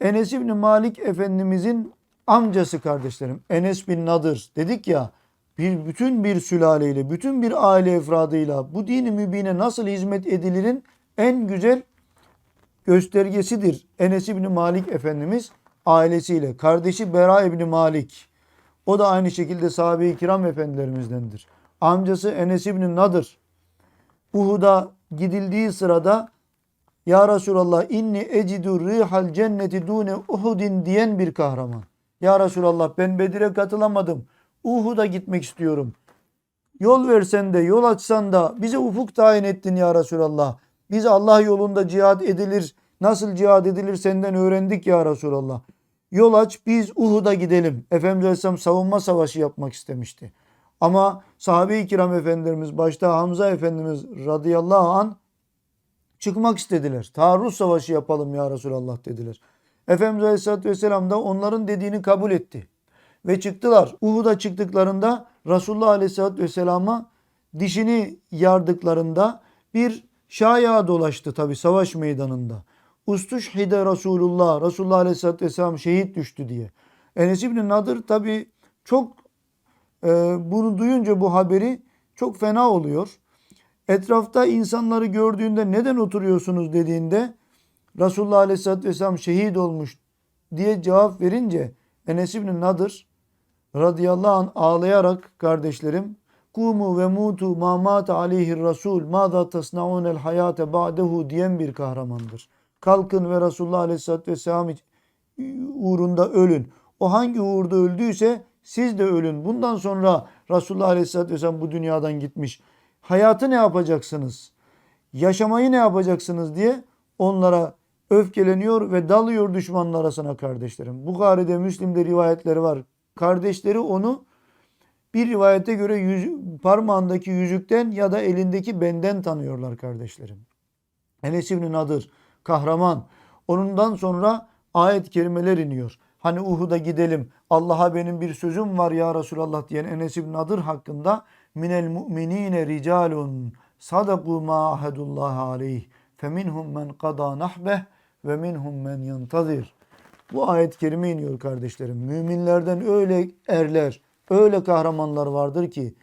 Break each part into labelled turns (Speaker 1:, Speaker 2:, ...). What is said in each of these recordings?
Speaker 1: Enes İbni Malik Efendimizin amcası kardeşlerim. Enes bin Nadır dedik ya bir bütün bir sülaleyle, bütün bir aile efradıyla bu dini mübine nasıl hizmet edilirin en güzel göstergesidir. Enes İbni Malik Efendimiz ailesiyle. Kardeşi Bera İbni Malik. O da aynı şekilde sahabe-i kiram efendilerimizdendir. Amcası Enes İbni Nadır. Uhud'a gidildiği sırada Ya Resulallah inni ecidu rihal cenneti dune Uhudin diyen bir kahraman. Ya Resulallah ben Bedir'e katılamadım. Uhud'a gitmek istiyorum. Yol versen de yol açsan da bize ufuk tayin ettin ya Resulallah. Biz Allah yolunda cihad edilir. Nasıl cihad edilir senden öğrendik ya Resulallah. Yol aç biz Uhud'a gidelim. Efendimiz Aleyhisselam savunma savaşı yapmak istemişti. Ama sahabe-i kiram efendilerimiz başta Hamza Efendimiz radıyallahu an çıkmak istediler. Taarruz savaşı yapalım ya Resulallah dediler. Efendimiz Aleyhisselatü Vesselam da onların dediğini kabul etti. Ve çıktılar. Uhud'a çıktıklarında Resulullah Aleyhisselatü Vesselam'a dişini yardıklarında bir şaya dolaştı tabi savaş meydanında. Ustuş hide Resulullah, Resulullah Aleyhisselatü Vesselam şehit düştü diye. Enes İbni Nadır tabi çok e, bunu duyunca bu haberi çok fena oluyor. Etrafta insanları gördüğünde neden oturuyorsunuz dediğinde Resulullah Aleyhisselatü Vesselam şehit olmuş diye cevap verince Enes İbni Nadır radıyallahu anh ağlayarak kardeşlerim Kumu ve mutu ma mata aleyhi rasul maza tasnaunel hayate ba'dehu diyen bir kahramandır. Kalkın ve Resulullah Aleyhisselatü Vesselam uğrunda ölün. O hangi uğurda öldüyse siz de ölün. Bundan sonra Resulullah Aleyhisselatü Vesselam bu dünyadan gitmiş. Hayatı ne yapacaksınız? Yaşamayı ne yapacaksınız diye onlara öfkeleniyor ve dalıyor düşmanın arasına kardeşlerim. Bukhari'de, Müslim'de rivayetleri var. Kardeşleri onu bir rivayete göre yüz, parmağındaki yüzükten ya da elindeki benden tanıyorlar kardeşlerim. Enes İbni Nadır, kahraman. Onundan sonra ayet-i kerimeler iniyor. Hani Uhud'a gidelim. Allah'a benim bir sözüm var ya Resulallah diyen Enes İbni Nadır hakkında minel mu'minine ricalun sadaku ma ahedullah aleyh feminhum men qada nahbeh ve minhum men yantazir. Bu ayet-i kerime iniyor kardeşlerim. Müminlerden öyle erler, öyle kahramanlar vardır ki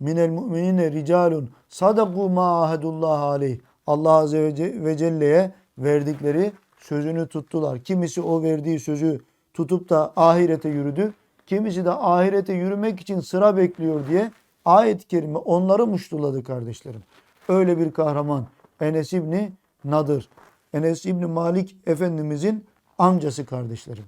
Speaker 1: minel mu'minine ricalun sadaku ma ahedullah aleyh. Allah Azze ve Celle'ye verdikleri sözünü tuttular. Kimisi o verdiği sözü tutup da ahirete yürüdü. Kimisi de ahirete yürümek için sıra bekliyor diye ayet-i kerime onları muştuladı kardeşlerim. Öyle bir kahraman Enes İbni Nadır. Enes İbni Malik Efendimizin amcası kardeşlerim.